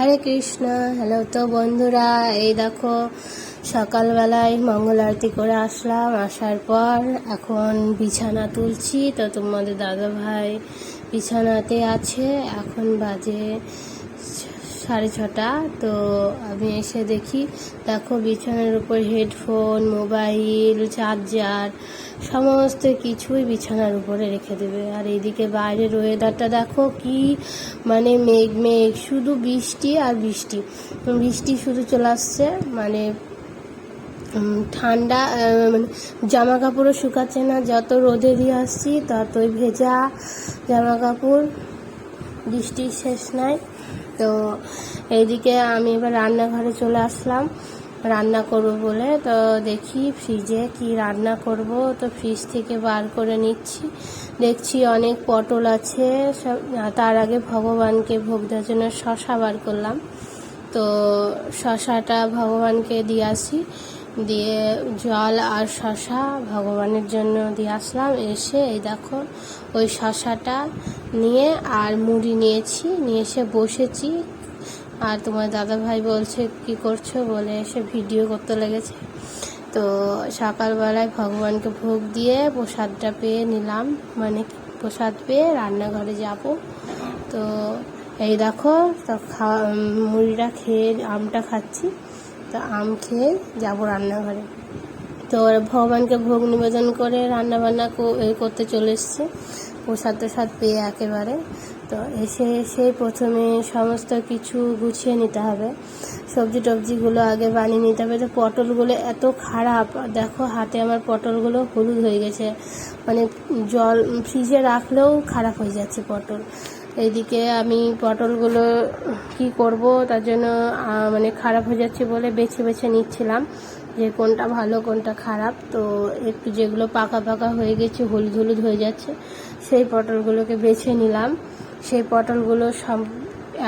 হরে Krishna. Hello তো বন্ধুরা, এই দেখো সকালবেলায় মঙ্গল আরতি করে আসলাম। আসার পর এখন বিছানা তুলছি। তো তোমাদের দাদা ভাই বিছানাতে আছে। এখন বাজে সাড়ে ছটা। তো আমি এসে দেখি, দেখো বিছানার উপর হেডফোন মোবাইল চার্জার সমস্ত কিছুই বিছানার উপরে রেখে দেবে। আর এইদিকে বাইরের ওয়েদারটা দেখো কি মানে মেঘ মেঘ, শুধু বৃষ্টি আর বৃষ্টি। বৃষ্টি শুধু চলে আসছে মানে ঠান্ডা মানে জামা কাপড়ও শুকাচ্ছে না, যত রোদে দিয়ে আসছি ততই ভেজা জামা কাপড় বৃষ্টির শেষ নাই। তো এইদিকে আমি এবার রান্নাঘরে চলে আসলাম। রান্না করব বলে, তো দেখি ফ্রিজে কি রান্না করব। তো ফ্রিজ থেকে বার করে নিচ্ছি। দেখছি অনেক পটল আছে, সব তার আগে ভগবানকে ভোগ দেওয়ার জন্য শশা বার করলাম। তো শশাটা ভগবানকে দিয়ে আসি। দিয়ে জল আর শশা ভগবানের জন্য দিয়ে আসলাম। এসে এই দেখো, ওই শশাটা নিয়ে আর মুড়ি নিয়েছি। নিয়ে এসে বসেছি। আর তোমার দাদা ভাই বলছে, কি করছ? বলে এসে ভিডিও করতে লেগেছে। তো সকালবেলায় ভগবানকে ভোগ দিয়ে প্রসাদটা পেয়ে নিলাম। মানে প্রসাদ পেয়ে রান্নাঘরে যাব। তো এই দেখো, তো খাওয়া মুড়িটা খেয়ে আমটা খাচ্ছি। তো আম খেয়ে যাব রান্নাঘরে। তো ওরা ভগবানকে ভোগ নিবেদন করে রান্না বান্না করতে চলে এসছে। প্রসাদ প্রসাদ পেয়ে একেবারে। তো এসে এসে প্রথমে সমস্ত কিছু গুছিয়ে নিতে হবে। সবজি টবজিগুলো আগে বানিয়ে নিতে হবে। তো পটলগুলো এত খারাপ দেখো হাতে আমার পটলগুলো হলুদ হয়ে গেছে। মানে জল ফ্রিজে রাখলেও খারাপ হয়ে যাচ্ছে পটল। এইদিকে আমি পটলগুলো কি করব, তার জন্য মানে খারাপ হয়ে যাচ্ছে বলে বেছে বেছে নিচ্ছিলাম যে কোনটা ভালো, কোনটা খারাপ। তো একটু যেগুলো পাকা পাকা হয়ে গেছে, হলুদ হলুদ হয়ে যাচ্ছে, সেই পটলগুলোকে বেছে নিলাম। সেই পটলগুলো সব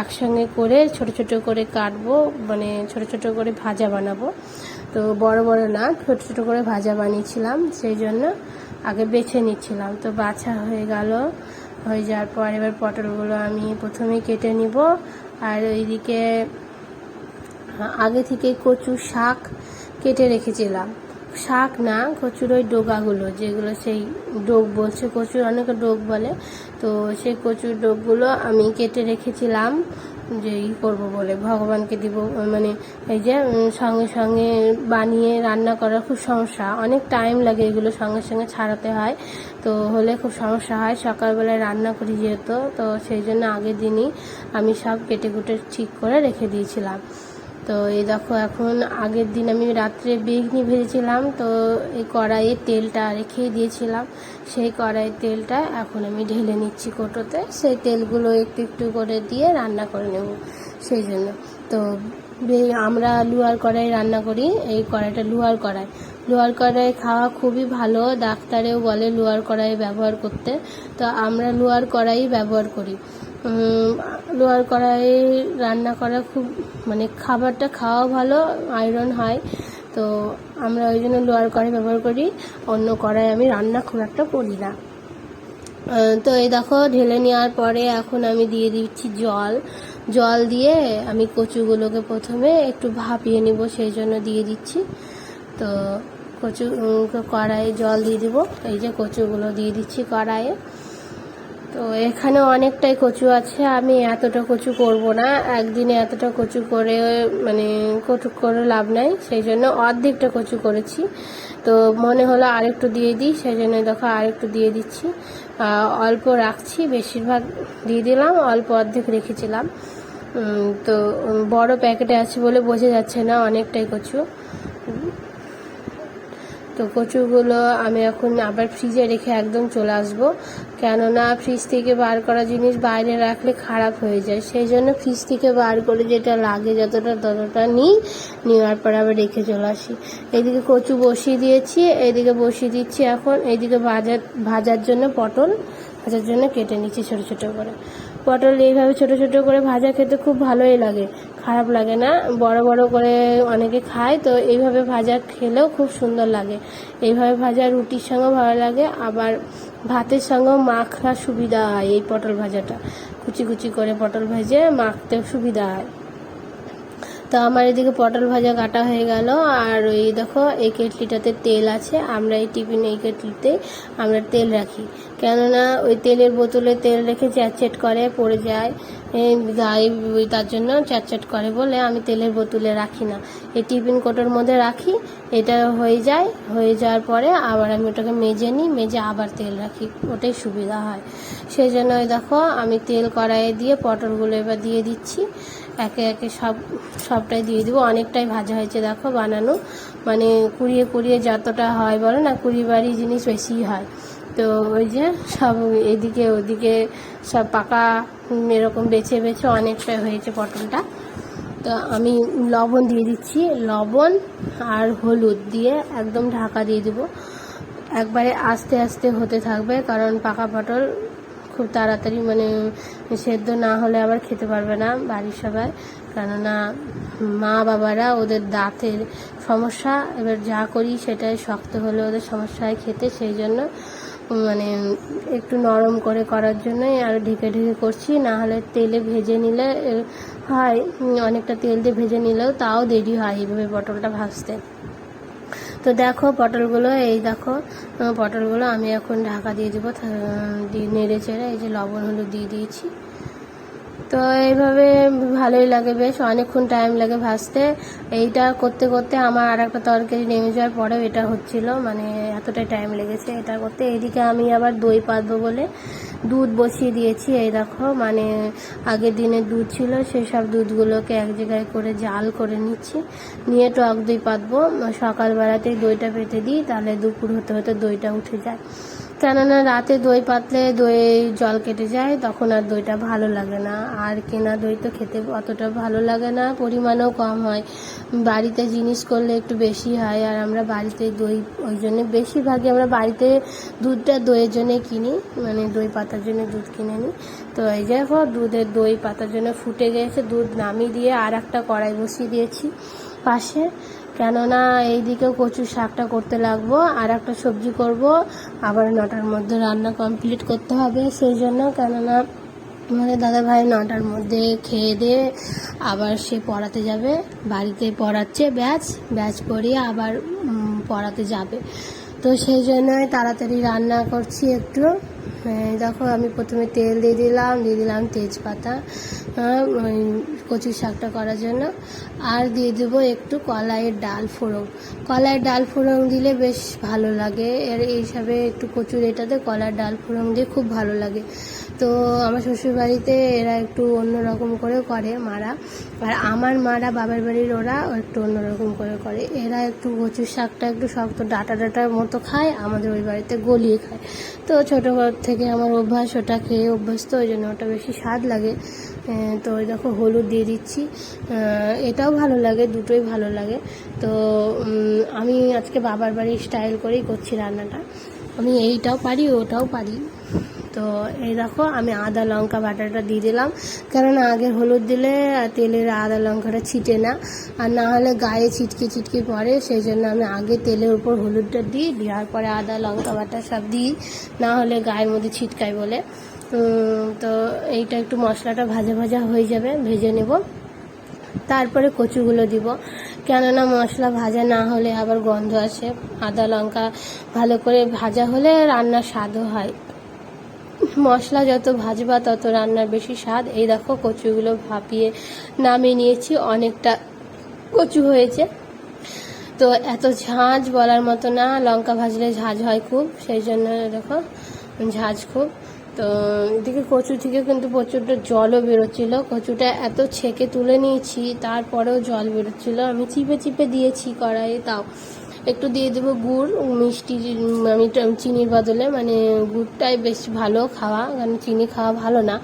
একসঙ্গে করে ছোট ছোট করে কাটবো মানে ছোট ছোট করে ভাজা বানাবো। তো বড় বড় না, ছোট ছোট করে ভাজা বানিয়েছিলাম, সেই জন্য আগে বেছে নিচ্ছিলাম। তো বাছা হয়ে গেল, হয়ে যাওয়ার পর এবার পটলগুলো আমি প্রথমে কেটে নিব। আর ওইদিকে আগে থেকে কচু শাক কেটে রেখেছিলাম। শাক না, কচুর ওই ডোগাগুলো, যেগুলো সেই ডোগ বলছে, কচুর অনেকে ডোগ বলে। তো সেই কচুর ডোগগুলো আমি কেটে রেখেছিলাম, যে ই করব বলে, ভগবানকে দিব মানে এই যে সঙ্গে সঙ্গে বানিয়ে রান্না করার খুব সমস্যা। অনেক টাইম লাগে এগুলো সঙ্গে সঙ্গে ছাড়াতে হয়, তো হলে খুব সমস্যা হয়। সকালবেলায় রান্না করি যেহেতু, তো সেই জন্য আগের দিনই আমি সব কেটে কুটে ঠিক করে রেখে দিয়েছিলাম। তো এই দেখো এখন আগের দিন আমি রাত্রে বেগনি ভেজেছিলাম, তো এই কড়াইয়ে তেলটা রেখেই দিয়েছিলাম। সেই কড়াইয়ের তেলটা এখন আমি ঢেলে নিচ্ছি কোটোতে। সেই তেলগুলো একটু একটু করে দিয়ে রান্না করে নেব। সেই জন্য তো আমরা লুয়ার কড়াই রান্না করি, এই কড়াইটা লুয়ার কড়াই। লোহার কড়াই খাওয়া খুবই ভালো, ডাক্তারেও বলে লোহার কড়াই ব্যবহার করতে। তো আমরা লোহার কড়াই ব্যবহার করি। লোহার কড়াই রান্না করা খুব মানে খাবারটা খাওয়া ভালো আয়রন হয় তো আমরা ওই জন্য লোহার কড়াই ব্যবহার করি, অন্য কড়াই আমি রান্না খুব একটা করি না। তো এই দেখো, ঢেলে নেওয়ার পরে এখন আমি দিয়ে দিচ্ছি জল। জল দিয়ে আমি কচুগুলোকে প্রথমে একটু ভাপিয়ে নিব, সেই জন্য দিয়ে দিচ্ছি। তো কচু কড়াইয়ে জল দিয়ে দিব, এই যে কচুগুলো দিয়ে দিচ্ছি কড়াইয়ে। তো এখানে অনেকটাই কচু আছে, আমি এতটা কচু করব না। একদিনে এতটা কচু করে মানে কচু করে লাভ নাই, সেই জন্য অর্ধেকটা কচু করেছি। তো মনে হলো আরেকটু দিয়ে দিই, সেই জন্য দেখো আরেকটু দিয়ে দিচ্ছি। অল্প রাখছি, বেশিরভাগ দিয়ে দিলাম, অল্প অর্ধেক রেখেছিলাম। তো বড় প্যাকেটে আছে বলে বোঝা যাচ্ছে না অনেকটাই কচু। তো কচুগুলো আমি এখন আবার ফ্রিজে রেখে একদম চলে আসব। কেননা ফ্রিজ থেকে বার করা জিনিস বাইরে রাখলে খারাপ হয়ে যায়। সেই জন্য ফ্রিজ থেকে বার করে যেটা লাগে, যতটা ততটা নিই, নেওয়ার পর আবার রেখে চলে আসি। এদিকে কচু বসিয়ে দিয়েছি, এদিকে বসিয়ে দিচ্ছি এখন। এদিকে ভাজার ভাজার জন্য পটল, ভাজার জন্য কেটে নিচ্ছি ছোটো ছোটো করে। পটল এইভাবে ছোটো ছোটো করে ভাজা খেতে খুব ভালোই লাগে। খারাপ লাগে না, বড় বড় করে অনেকে খায়, তো এইভাবে ভাজা খেলেও খুব সুন্দর লাগে। এইভাবে ভাজা রুটির সঙ্গেও ভালো লাগে, আবার ভাতের সঙ্গেও মাখা সুবিধা হয় এই পটল ভাজাটা। কুচি কুচি করে পটল ভেজে মাখতে সুবিধা হয়। তো আমার এদিকে পটল ভাজা কাটা হয়ে গেল, আর ওই দেখো, এই কেটলিটাতে তেল আছে, আমরা এই টিফিন এই কেটলিতে আমরা তেল রাখি। কেননা ওই তেলের বোতলে তেল রেখে চ্যাটচ্যাট করে, পড়ে যায়। গায়ে তার জন্য চ্যাটচ্যাট করে বলে আমি তেলের বোতলে রাখি না। এই টিফিন কোটোর মধ্যে রাখি, এটা হয়ে যায়। হয়ে যাওয়ার পরে আবার আমি ওটাকে মেজে নিই, মেজে আবার তেল রাখি। ওটাই সুবিধা হয়। সেই জন্য দেখো, আমি তেল কড়াইয়ে দিয়ে পটলগুলো এবার দিয়ে দিচ্ছি। একে একে সব, সবটাই দিয়ে দিব। অনেকটাই ভাজা হয়েছে দেখো বানানো। মানে কুড়িয়ে কুড়িয়ে যতটা হয় বলো না কুড়ি বাড়ি জিনিস বেশি হয়। তো ওই যে সব এদিকে ওদিকে সব পাকা এরকম বেছে বেছে অনেকটাই হয়েছে পটলটা। তো আমি লবণ দিয়ে দিচ্ছি, লবণ আর হলুদ দিয়ে একদম ঢাকা দিয়ে দেবো। একবারে আস্তে আস্তে হতে থাকবে কারণ পাকা পটল খুব তাড়াতাড়ি মানে সেদ্ধ না হলে আবার খেতে পারবে না বাড়ির সবাই। কেননা মা বাবারা ওদের দাঁতের সমস্যা, এবার যা করি সেটাই শক্ত হলে ওদের সমস্যা হয় খেতে, সেই জন্য মানে একটু নরম করে করার জন্যই আর ঢেকে ঢেকে করছি, না হলে তেলে ভেজে নিলে হয় অনেকটা তেল দিয়ে ভেজে নিলেও তাও দেরি হয় এইভাবে পটলটা ভাজতে। তো দেখো পটলগুলো, এই দেখো পটলগুলো আমি এখন ঢাকা দিয়ে দেবো নেড়ে চেড়ে এই যে লবণ, হলুদ দিয়ে দিয়েছি। তো এইভাবে ভালোই লাগে বেশ, অনেকক্ষণ টাইম লাগে ভাজতে এইটা করতে করতে আমার আর একটা তরকারি নেমে যাওয়ার পরেও এটা হচ্ছিল মানে এতটাই টাইম লেগেছে এটা করতে। এইদিকে আমি আবার দই পাতবো বলে দুধ বসিয়ে দিয়েছি, এই দেখো মানে আগের দিনের দুধ ছিল সেই সব দুধগুলোকে এক জায়গায় করে জাল করে নিচ্ছি। নিয়ে টক দই পাতবো, সকালবেলাতেই দইটা পেতে দিই, তাহলে দুপুর হতে হতে দইটা উঠে যায়। কেননা রাতে দই পাতলে দই জল কেটে যায়, তখন আর দইটা ভালো লাগে না। আর কেনা দই তো খেতে অতটা ভালো লাগে না, পরিমাণও কম হয়। বাড়িতে জিনিস করলে একটু বেশি হয়, আর আমরা বাড়িতে দই, ওই জন্য বেশিরভাগই আমরা বাড়িতে দুধটা দইয়ের জন্যে কিনি মানে দই পাতার জন্য দুধ কিনে নিই তো এই দেখো, দুধের দই পাতার জন্য ফুটে গেছে, দুধ নামিয়ে দিয়ে আর একটা কড়াই বসিয়ে দিয়েছি পাশে। কেননা এইদিকে কচুর শাকটা করতে লাগবো আর একটা সবজি করব, আবার নটার মধ্যে রান্না কমপ্লিট করতে হবে সেই জন্য কেননা আমাদের দাদা ভাই নটার মধ্যে খেয়ে দিয়ে আবার সে পড়াতে যাবে, বাড়িতে পড়াচ্ছে ব্যাচ ব্যাচ পড়িয়ে আবার পড়াতে যাবে। তো সেই জন্যই তাড়াতাড়ি রান্না করছি একটু। দেখো আমি প্রথমে তেল দিয়ে দিলাম দিয়ে দিলাম তেজপাতা কচু শাকটা করার জন্য। আর দিয়ে দেবো একটু কলাইয়ের ডাল ফোড়ন। কলাইয়ের ডাল ফোড়ন দিলে বেশ ভালো লাগে। এর এইসবে একটু কচুর এটাতে কলার ডাল ফোড়ন দিয়ে খুব ভালো লাগে। তো আমার শ্বশুরবাড়িতে এরা একটু অন্যরকম করে করে মারা। আর আমার মারা, বাবার বাড়ির ওরা একটু অন্যরকম করে করে। এরা একটু কচুর শাকটা একটু শক্ত ডাটা ডাটার মতো খায়, আমাদের ওই বাড়িতে গলিয়ে খায়। তো ছোটো থেকে আমার অভ্যাস ওটা খেয়ে অভ্যস্ত, ওই জন্য ওটা বেশি স্বাদ লাগে। তো ওই দেখো হলুদ দিয়ে দিচ্ছি। এটাও ভালো লাগে, দুটোই ভালো লাগে। তো আমি আজকে বাবার বাড়ির স্টাইল করেই করছি রান্নাটা। আমি এইটাও পারি, ওটাও পারি। তো এই দেখো, আমি আদা লঙ্কা বাটাটা দিয়ে দিলাম। কেননা আগে হলুদ দিলে তেলের আদা লঙ্কাটা ছিটে না। আর না হলে গায়ে ছিটকে ছিটকে পড়ে, সেই জন্য আমি আগে তেলের উপর হলুদটা দিই, দেওয়ার পরে আদা, লঙ্কা বাটা সব দিই, না হলে গায়ের মধ্যে ছিটকায় বলে। তো এইটা একটু মশলাটা ভাজা ভাজা হয়ে যাবে, ভেজে নেব। তারপরে কচুগুলো দিব। কেননা মশলা ভাজা না হলে আবার গন্ধ আসে। আদা, লঙ্কা ভালো করে ভাজা হলে রান্নার স্বাদও হয়। মশলা যত ভাজবা, তত রান্নার বেশি স্বাদ। এই দেখো, কচুগুলো ভাপিয়ে নামিয়ে নিয়েছি। অনেকটা কচু হয়েছে। তো এত ঝাঁঝ বলার মতো না, লঙ্কা ভাজলে ঝাঁঝ হয় খুব, সেই জন্য দেখো ঝাঁঝ খুব। তো এদিকে কচু থেকে কিন্তু প্রচুরটা জলও বেরোচ্ছিল। কচুটা এত ছেঁকে তুলে নিয়েছি, তারপরেও জল বেরোচ্ছিল। আমি চিপে চিপে দিয়েছি কড়াইয়ে, তাও একটু দিয়ে দেবো গুড়, মিষ্টি আমি চিনির বদলে মানে গুড়টাই বেশ ভালো খাওয়া, কারণ চিনি খাওয়া ভালো না।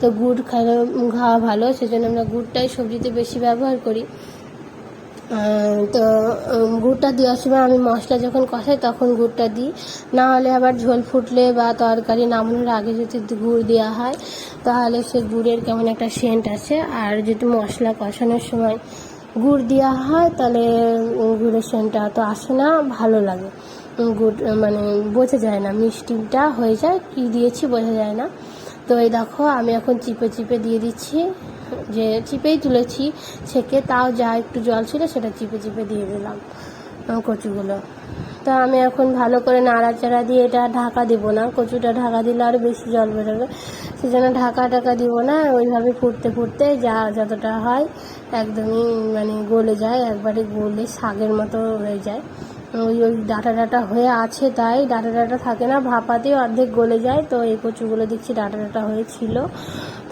তো গুড় খাওয়া খাওয়া ভালো, সেজন্য আমরা গুড়টাই সবজিতে বেশি ব্যবহার করি। তো গুড়টা দেওয়ার সময় আমি মশলা যখন কষাই তখন গুড়টা দিই। না হলে আবার ঝোল ফুটলে বা তরকারি নামানোর আগে যদি গুড় দেওয়া হয়, তাহলে সে গুড়ের কেমন একটা সেন্ট আছে। আর যদি মশলা কষানোর সময় গুড় দেওয়া হয়, তাহলে গুড়ের সেন্টটা তো আসে না, ভালো লাগে। গুড় মানে বোঝা যায় না, মিষ্টিটা হয়ে যায়, কি দিয়েছি বোঝা যায় না। তো এই দেখো, আমি এখন চিপে চিপে দিয়ে দিচ্ছি, যে চিপেই তুলেছি, ছেঁকে তাও যা একটু জল ছিল সেটা চিপে চিপে দিয়ে দিলাম কচুগুলো। তা আমি এখন ভালো করে নাড়াচাড়া দিয়ে এটা ঢাকা দিব না। কচুটা ঢাকা দিলে আরও বেশি জল বেরোবে। সেজন্য ঢাকা টাকা দিব না ওইভাবে ফুটতে ফুটতে যা যতটা হয় একদমই মানে গলে যায়, একবারে গলে শাগের মতো হয়ে যায়। ওই ওই ডাটা ডাটা হয়ে আছে তাই ডাটা ডাটা থাকে না ভাপাতেই অর্ধেক গলে যায়। তো এই কচুগুলো দেখছি ডাটা ডাটা হয়েছিল।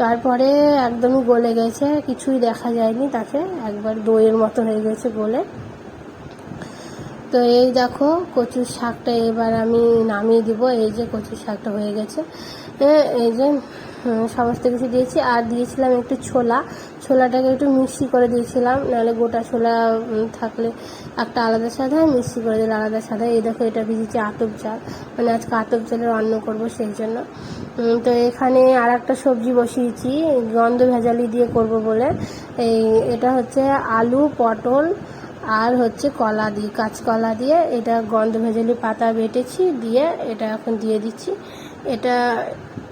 তারপরে একদমই গলে গেছে, কিছুই দেখা যায়নি তাকে। একবার দইয়ের মতো হয়ে গেছে গলে। তো এই দেখো কচুর শাকটা এবার আমি নামিয়ে দিব। এই যে কচুর শাকটা হয়ে গেছে। এই যে সমস্ত কিছু দিয়েছি। আর দিয়েছিলাম একটু ছোলা। ছোলাটাকে একটু মিষ্টি করে দিয়েছিলাম। নাহলে গোটা ছোলা থাকলে একটা আলাদা স্বাদ হয় মিক্সি করে দিলে আলাদা স্বাদ হয়। এই দেখো, এটা ভিজেছি আতপ চাল মানে আজকে আতপ চালের অন্ন করব সেই জন্য। তো এখানে আর একটা সবজি বসিয়েছি। গন্ধ ভেজালি দিয়ে করব বলে। এই, এটা হচ্ছে আলু, পটল আর হচ্ছে কলা দিয়ে কাঁচকলা দিয়ে এটা গন্ধ ভেজালি পাতা বেটেছি, দিয়ে এটা এখন দিয়ে দিচ্ছি। এটা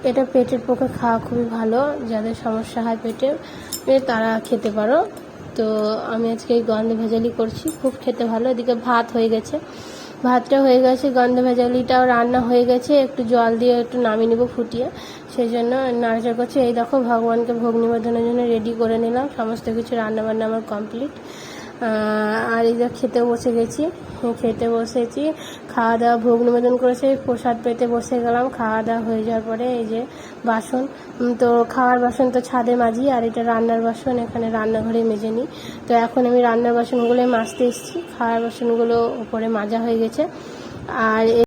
এটা পেটের পক্ষে খাওয়া খুবই ভালো, যাদের সমস্যা হয় পেটে তারা খেতে পারো। তো আমি আজকে এই গন্ধ ভেজালি করছি, খুব খেতে ভালো। এদিকে ভাত হয়ে গেছে। ভাতটা হয়ে গেছে, গন্ধ ভেজালিটাও রান্না হয়ে গেছে। একটু জল দিয়ে একটু নামিয়ে নেব ফুটিয়ে। সেই জন্য নাড়াচাড়া করছি। এই দেখো, ভগবানকে ভোগ নিবেদনের জন্য রেডি করে নিলাম। সমস্ত কিছু রান্না বান্না আমার কমপ্লিট। আর এই যে খেতে বসে গেছি, খেতে বসেছি, খাওয়া দাওয়া, ভোগ নিবেদন করেছে, প্রসাদ পেতে বসে গেলাম, খাওয়া দাওয়া হয়ে যাওয়ার পরে এই যে বাসন তো খাওয়ার বাসন তো ছাদে মাজি, আর এটা রান্নার বাসন, এখানে রান্নাঘরে মেজে নিই। তো এখন আমি রান্নার বাসনগুলো মাজতে এসেছি, খাওয়ার বাসনগুলো উপরে মাজা হয়ে গেছে। আর